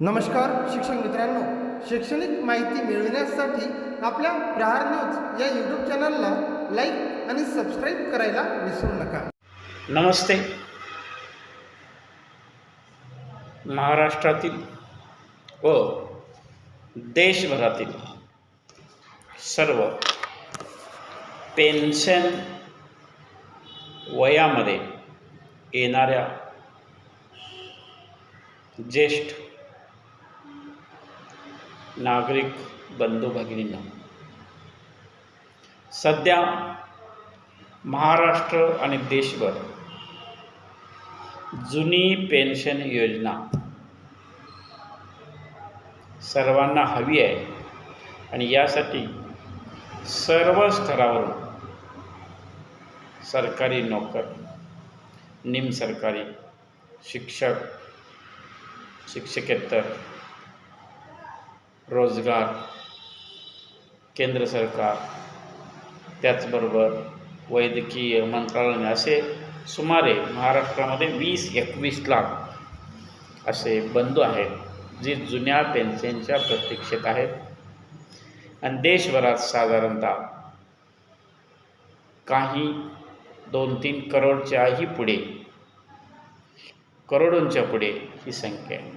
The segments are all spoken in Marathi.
नमस्कार शिक्षक मित्रांनो. शैक्षणिक माहिती मिळविण्यासाठी आपल्या प्रहार न्यूज या यूट्यूब चॅनलला लाईक आणि सबस्क्राईब करायला विसरू नका. नमस्ते. महाराष्ट्रातील व देशभरातील सर्व पेन्शन वयामध्ये येणाऱ्या ज्येष्ठ नागरिक बंधू भगिनींना सध्या महाराष्ट्र आणि देशभर जुनी पेन्शन योजना सर्वांना हवी आहे आणि यासाठी सर्व स्तरावरून सरकारी नोकर निमसरकारी शिक्षक शिक्षकेतर रोजगार केंद्र सरकार त्याचबरोबर वैद्यकीय मंत्रालय असे सुमारे महाराष्ट्रामध्ये वीस एकवीस लाख असे बंधू आहेत जे जुन्या पेन्शनच्या प्रतीक्षेत आहेत. आणि देशभरात साधारणतः काही दोन तीन करोडच्याही पुढे करोडोंच्या पुढे ही संख्या आहे.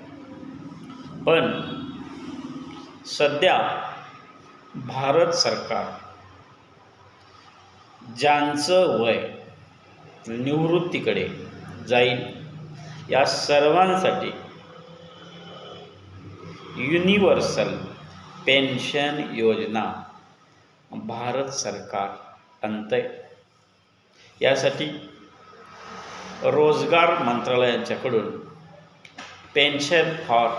पण सध्या भारत सरकार ज्यांचं वय निवृत्तीकडे जाईल या सर्वांसाठी युनिव्हर्सल पेन्शन योजना भारत सरकार आणतंय. यासाठी रोजगार मंत्रालयांच्याकडून pension for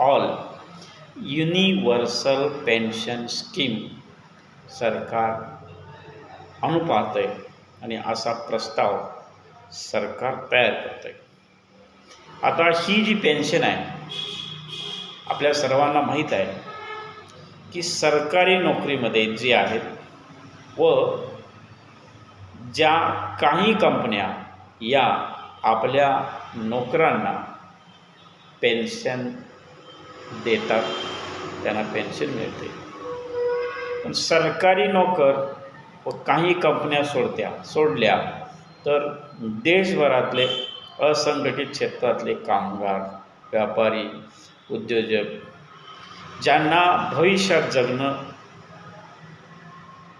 all universal pension scheme सरकार अनुपात आहे आणि असा प्रस्ताव सरकार तयार करत आहे आता ही जी पेन्शन आहे आपल्या सर्वांना माहीत आहे की सरकारी नोकरीमध्ये जे आहेत व ज्या काही कंपन्या या आपल्या नोकरांना पेन्शन देतात त्यांना पेन्शन मिळते. पण सरकारी नोकर व काही कंपन्या सोडत्या सोडल्या तर देशभरातले असंघटित क्षेत्रातले कामगार व्यापारी उद्योजक ज्यांना भविष्यात जगणं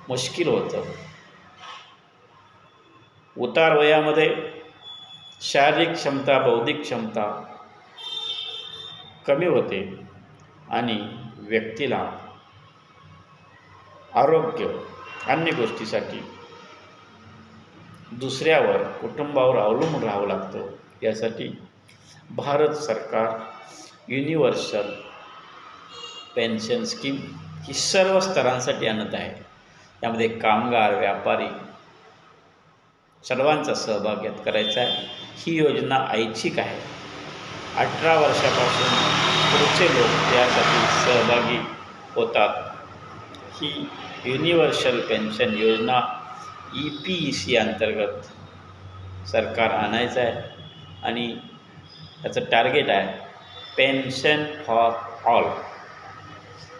मुश्किल होतं. उतार वयामध्ये शारीरिक क्षमता बौद्धिक क्षमता कमी होते आणि व्यक्तीला आरोग्य अन्य गोष्टीसाठी दुसऱ्यावर कुटुंबावर अवलंबून राहावं लागतं. यासाठी भारत सरकार युनिव्हर्सल पेन्शन स्कीम ही सर्व स्तरांसाठी आणत आहे. यामध्ये कामगार व्यापारी सर्वांचा सहभाग यात करायचा आहे. ही योजना ऐच्छिक आहे. अठरा वर्षापासून पुढचे लोक यासाठी सहभागी होतात. ही युनिव्हर्सल पेन्शन योजना ई पी ई सी अंतर्गत सरकार आणायचं आहे आणि त्याचं टार्गेट आहे पेन्शन फॉर ऑल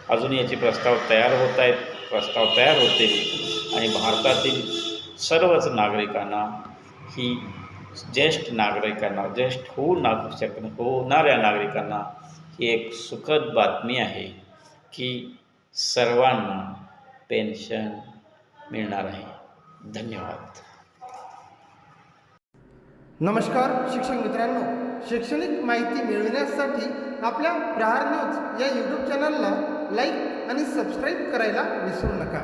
अजून याचे प्रस्ताव तयार होत आहेत. प्रस्ताव तयार होतील आणि भारतातील सर्वच नागरिकांना ही ज्येष्ठ नागरिकांना ज्येष्ठ होऊ नाग शक होणाऱ्या नागरिकांना ही एक सुखद बातमी आहे की सर्वांना पेन्शन मिळणार आहे. धन्यवाद. नमस्कार शिक्षक मित्रांनो. शैक्षणिक माहिती मिळविण्यासाठी आपल्या प्रहार न्यूज या यूट्यूब चॅनलला लाईक आणि सबस्क्राईब करायला विसरू नका.